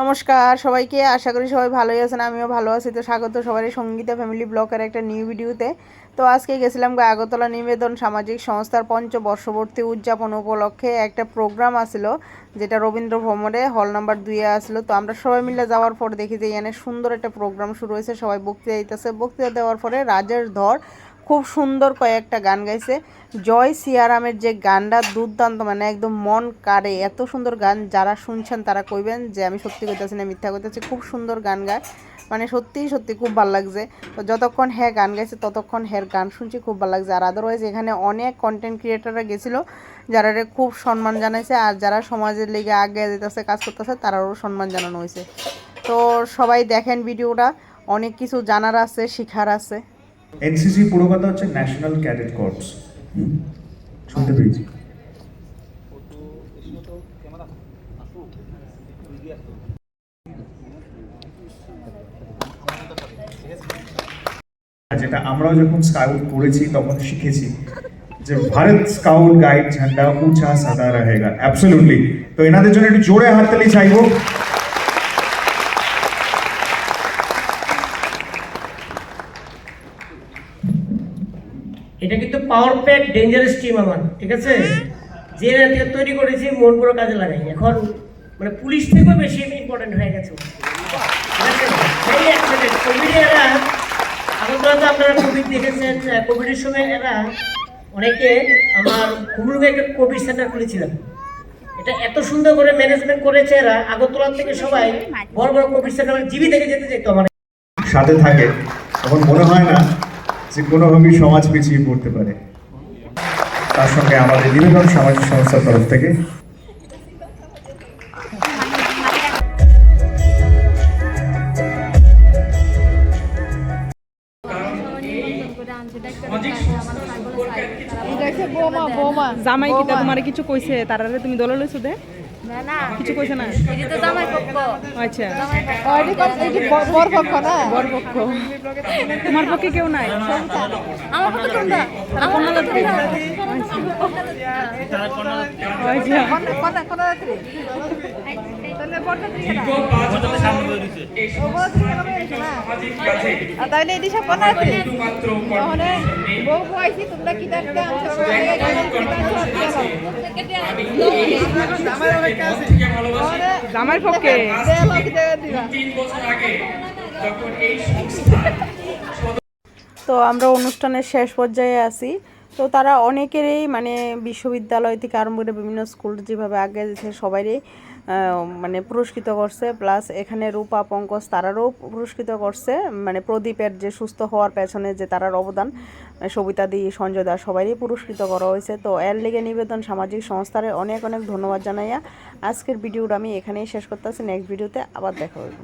নমস্কার সবাইকে, আশা করি সবাই ভালোই আছেন, আমিও ভালো আছি। তো স্বাগত সবাই সঙ্গীতা ফ্যামিলি ব্লগের একটা নিউ ভিডিওতে তো। আজকে গেছিলাম আগরতলা নিবেদন সামাজিক সংস্থার পঞ্চবর্ষবর্তী উদযাপন উপলক্ষে একটা প্রোগ্রাম আসিল, যেটা রবীন্দ্র ভ্রমণে হল নাম্বার দুইয়ে আসলো। তো আমরা সবাই মিলে যাওয়ার পর দেখি যে এখানে সুন্দর একটা প্রোগ্রাম শুরু হয়েছে, সবাই বক্তৃতা দিতেছে। বক্তৃতা দেওয়ার পরে রাজেশ ধর খুব সুন্দর কয়েকটা গান গাইছে। জয় সিয়ারামের যে গানটা দুর্দান্ত মানে একদম মন কাড়ে, এত সুন্দর গান যারা শুনছেন তারা কইবেন যে আমি সত্যি কইতেছি না, মিথ্যা কইতেছি, খুব সুন্দর গান গায়। মানে সত্যিই সত্যি খুব ভালো লাগছে। তো যতক্ষণ হ্যাঁ গান গাইছে, ততক্ষণ হ্যাঁ গান শুনছি, খুব ভালো লাগছে। আর আদারওয়াইজ এখানে অনেক কন্টেন্ট ক্রিয়েটাররা গেছিল যারা খুব সম্মান জানাইছে। আর যারা সমাজের লেগে আগে যেতেছে, কাজ করতেছে তারাও সম্মান জানানো হয়েছে তো সবাই দেখেন ভিডিওটা অনেক কিছু জানার আছে, শেখার আছে। এনসিসি পুরো কথা হচ্ছে ন্যাশনাল ক্যাডেট কর্পস শুনতে পেয়েছি। যেটা আমরাও যখন স্কাউট করেছি, তখন শিখেছি যে ভারত স্কাউট গাইড ঝান্ডা উঁচা সাদা রহেগা। অ্যাবসলিউটলি তো এনাদের জন্য একটু জোরে হাততালি চাইব। এটা কিন্তু পাওয়ার প্যাক ডেঞ্জারাস টিম আমার ঠিক আছে? যে রাতে তৈরি করেছি মন পুরো কাজে লাগাই এখন মানে পুলিশ থেকেও বেশি ইম্পর্টেন্ট হয়ে গেছে। এরা আগরতলা তো আপনারা কোভিড দেখেছেন কোভিডের সময় এরা অনেকে আমার একটা কোভিড সেন্টার খুলেছিলাম। এটা এত সুন্দর করে ম্যানেজমেন্ট করেছে এরা। আগরতলা থেকে সবাই বড় বড় কোভিড সেন্টার জিবি থেকে যেতে চাইতো আমার সাথে থাকে তখন মনে হয় না যে কোনোভাবেই সমাজ পিছিয়ে পড়তে পারে। তার সঙ্গে আমাদের নিবেদন সামাজিক সংস্থার তরফ থেকে। জামাই কিতা তোমার কিছু কইছে? তারারে তুমি দলে লইছো দে। কিছু কইছে না? এটা তো জামাই পক্ষ। আচ্ছা। বরপক্ষ তোমার পক্ষে কেউ নাই? আমার পক্ষ তোমরা। আমার পক্ষ তোমরা। আচ্ছা। তাহলে এটি সব কোন আছে তাহলে বউ তোমরা কি দেখতে পক্ষে তো আমরা অনুষ্ঠানের শেষ পর্যায়ে আসি তো তারা অনেকেরই মানে বিশ্ববিদ্যালয় থেকে আরম্ভ করে বিভিন্ন স্কুল যেভাবে আগে সবাই মানে পুরস্কৃত করছে প্লাস এখানে রূপা, পঙ্কজ তারারও পুরস্কৃত করছে মানে প্রদীপের যে সুস্থ হওয়ার পেছনে যে তারার অবদান সবিতাদি সঞ্জয় দাস সবাইই পুরস্কৃত করা হয়েছে। তো এর লিগে নিবেদন সামাজিক সংস্থারে অনেক অনেক ধন্যবাদ জানাইয়া আজকের ভিডিওটা আমি এখানেই শেষ করতেছি। নেক্সট ভিডিওতে আবার দেখা হবে